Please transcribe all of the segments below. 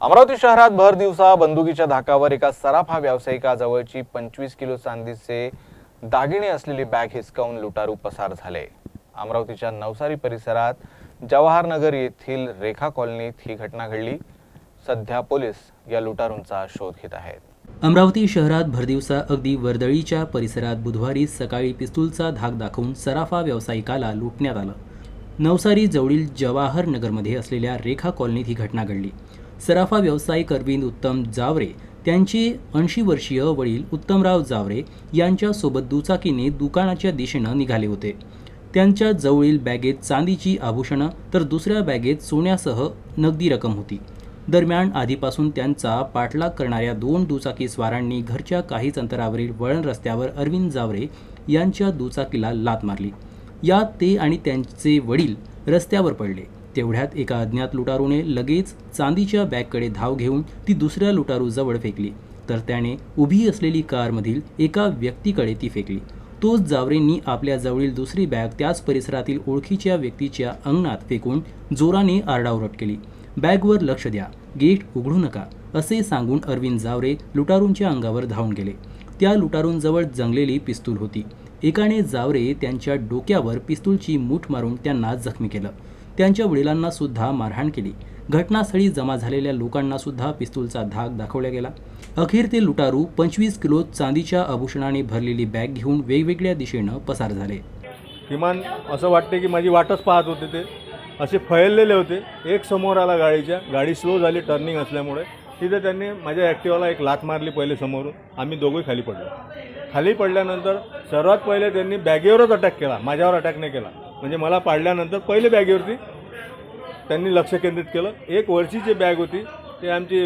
अमरावती शहरात भर दिवसा बंदुकीच्या धाकावर एका सराफा व्यावसायिकाजवळची पंचवीस किलो चांदीचे दागिने असलेली बॅग हिसकावून लुटारू पसार झाले. अमरावतीच्या नवसारी परिसरात जवाहरनगर येथील रेखा कॉलनीत ही घटना घडली. सध्या पोलीस या लुटारूंचा शोध घेत आहेत. अमरावती शहरात भरदिवसा अगदी वर्दळीच्या परिसरात बुधवारी सकाळी पिस्तूलचा धाक दाखवून सराफा व्यावसायिकाला लुटण्यात आलं. नवसारी जवळील जवाहर नगरमध्ये असलेल्या रेखा कॉलनीत ही घटना घडली. सराफा व्यावसायिक अरविंद उत्तम जावरे त्यांचे ऐंशी वर्षीय वडील उत्तमराव जावरे यांच्यासोबत दुचाकीने दुकानाच्या दिशेनं निघाले होते. त्यांच्या जवळील बॅगेत चांदीची आभूषणं तर दुसऱ्या बॅगेत सोन्यासह नगदी रक्कम होती. दरम्यान आधीपासून त्यांचा पाठलाग करणाऱ्या दोन दुचाकी स्वारांनी घरच्या काहीच अंतरावरील वळण रस्त्यावर अरविंद जावरे यांच्या दुचाकीला लात मारली. यात ते आणि त्यांचे वडील रस्त्यावर पडले. तेवढ्यात एका अज्ञात लुटारूने लगेच चांदीच्या बॅगकडे धाव घेऊन ती दुसऱ्या लुटारूजवळ फेकली. तर त्याने उभी असलेली कारमधील एका व्यक्तीकडे ती फेकली. तोच जावरेंनी आपल्या जवळील दुसरी बॅग त्याच परिसरातील ओळखीच्या व्यक्तीच्या अंगणात फेकून जोराने आरडाओरड केली. बॅगवर लक्ष द्या गेट उघडू नका असे सांगून अरविंद जावरे लुटारूंच्या अंगावर धावून गेले. त्या लुटारूंजवळ जंगलेली पिस्तूल होती. एकाने जावरे त्यांच्या डोक्यावर पिस्तूलची मूठ मारून त्यांना जखमी केलं. त्यांच्या वडिलांना सुद्धा मारहाण केली. घटनास्थळी जमा झालेल्या लोकांना सुद्धा पिस्तूलचा धाक दाखवला गेला. अखेर ते लुटारू पंचवीस किलो चांदीच्या आभूषणाने भरलेली बॅग घेऊन वेगवेगळ्या दिशेनं पसार झाले. किमान असं वाटते की माझी वाटच पाहत होते ते. असे फैललेले होते. एक समोर आला गाडीच्या. गाडी स्लो झाली टर्निंग असल्यामुळे. तिथे त्यांनी माझ्या ॲक्टिवाला एक लात मारली पहिले समोरून. आम्ही दोघे खाली पडलो. खाली पडल्यानंतर सर्वात पहिले त्यांनी बॅगेवरच अटॅक केला. माझ्यावर अटॅक नाही केला. म्हणजे मला पाडल्यानंतर पहिले बॅगेवरती त्यांनी लक्ष केंद्रित केलं. एक वरची जी बॅग होती ते आमची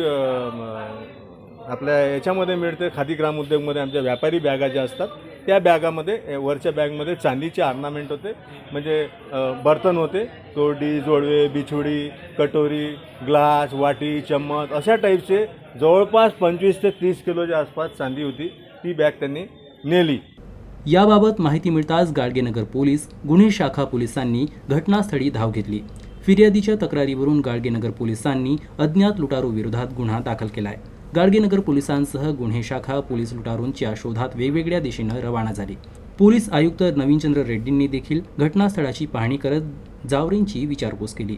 आपल्या याच्यामध्ये मिळते खादी ग्राम उद्योगमध्ये आमच्या व्यापारी बॅगा ज्या असतात त्या बॅगामध्ये वरच्या बॅगमध्ये चांदीचे ऑर्नामेंट होते. म्हणजे बर्तन होते. तोडी जोडवे बिछुडी कटोरी ग्लास वाटी चम्मच अशा टाईपचे जवळपास पंचवीस ते तीस किलोच्या आसपास चांदी होती. ती बॅग त्यांनी नेली. याबाबत माहिती मिळताच गाडगेनगर पोलीस गुन्हे शाखा पोलिसांनी घटनास्थळी धाव घेतली. फिर्यादीच्या तक्रारीवरून गाडगेनगर पोलिसांनी अज्ञात लुटारूविरोधात गुन्हा दाखल केलाय. गाडगेनगर पोलिसांसह गुन्हे शाखा पोलीस लुटारूंच्या शोधात वेगवेगळ्या दिशेनं रवाना झाली. पोलीस आयुक्त नवीनचंद्र रेड्डींनी देखील घटनास्थळाची पाहणी करत जावरेंची विचारपूस केली.